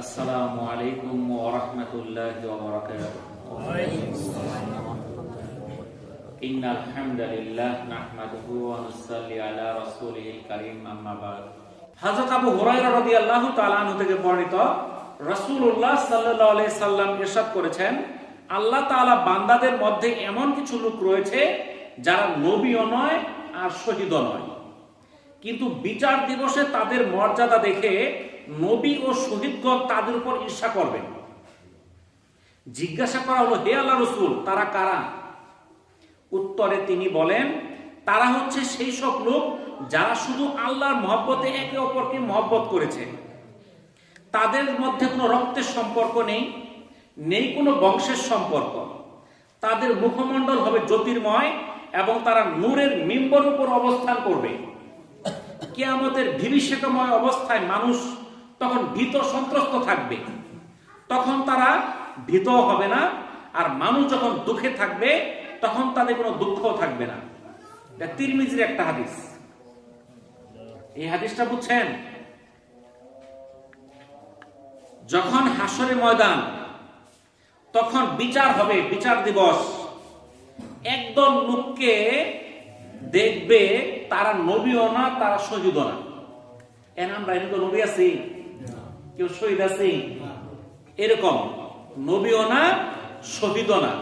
السلام عليكم ورحمة الله وبركاته إن الحمد لله نحمده ونصلي على رسوله الكريم أما بعد হযরত আবু হুরায়রা রাদিয়াল্লাহু তাআলা আনহু থেকে বর্ণিত রাসূলুল্লাহ সাল্লাল্লাহু আলাইহি সাল্লাম ইরশাদ করেছেন আল্লাহ তাআলা বান্দাদের মধ্যে এমন কিছু লোক রয়েছে যারা নবীও নয় আর শহীদও নয় কিন্তু বিচার দিবসে তাদের মর্যাদা দেখে নবী ও শহীদগণ তাদের উপর ঈর্ষা করবেন। জিজ্ঞাসা করা হলো, হে আল্লাহ রসুল, তারা কারা? উত্তরে তিনি বলেন, তারা হচ্ছে সেই সব লোক যারা শুধু আল্লাহর মহব্বতে একে অপরকে মহব্বত করেছে। তাদের মধ্যে কোনো রক্তের সম্পর্ক নেই নেই কোনো বংশের সম্পর্ক। তাদের মুখমণ্ডল হবে জ্যোতির্ময় এবং তারা নূরের মিম্বর উপর অবস্থান করবে। কেয়ামতের বিভীষিকাময় অবস্থায় মানুষ তখন ভীত সন্ত্রস্ত থাকবে। তখন তারা ভীত হবে না, আর মানুষ যখন দুঃখে থাকবে, তখন তাদের কোনো দুঃখও থাকবে না। তিরমিজির একটা হাদিস। এই হাদিসটা বুঝছেন? যখন হাসরের ময়দান, তখন বিচার হবে, বিচার দিবস। একদল লোককে দেখবে তারা নবীও না, তারা শহীদও না। এন আমরা এরকম নবী আছি? কেউ শহীদ আছি? এরকম। নবীও না, শহীদও না।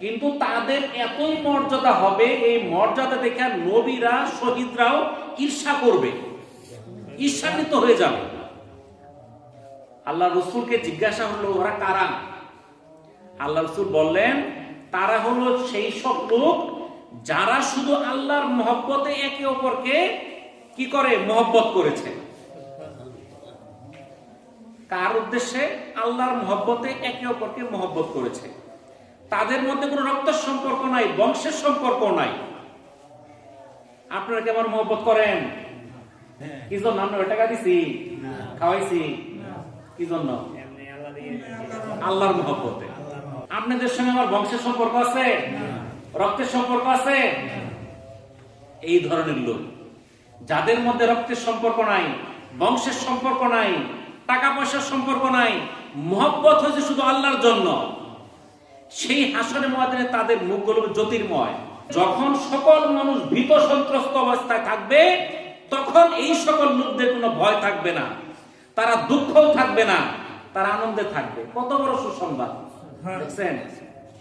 কিন্তু তাদের এতই মর্যাদা হবে, এই মর্যাদা দেখে নবীরা, শহীদরাও ঈর্ষা করবে। ঈর্ষান্বিত হয়ে যাবে। আল্লাহ রসুলকে জিজ্ঞাসা হলো ওরা কারা? আল্লাহ রসুল বললেন, তারা হলো সেই সব লোক যারা শুধু আল্লাহর মহব্বতে একে অপরকে কি করে? মহব্বত করেছে। কার উদ্দেশ্যে? আল্লাহর মহব্বতে একে অপরকে মহব্বত করেছে। তাদের মধ্যে কোনো রক্তের সম্পর্ক নাই বংশের সম্পর্ক নাই। আপনারা কি আমার মহব্বত করেন? কি জন্য? আমরা টাকা দিছি? খাওয়াইছি? কি জন্য? আল্লাহর মহব্বতে। আপনাদের সঙ্গে আমার বংশের সম্পর্ক আছে? রক্তের সম্পর্ক আছে? এই ধরনের লোক। যাদের মধ্যে রক্তের সম্পর্ক নাই, বংশের সম্পর্ক নাই টাকা পয়সার সম্পর্ক নাই, মহব্বত হয়েছে শুধু আল্লাহর জন্য। সেই হাসনের ময়দানে তাদের মুখগুলো জ্যোতির্ময়। যখন সকল মানুষ ভীত সন্ত্রস্ত অবস্থায় থাকবে, তখন এই সকল লোকদের কোনো ভয় থাকবে না। তারা দুঃখও থাকবে না, তারা আনন্দে থাকবে। কত বড় সুসংবাদ। দেখছেন?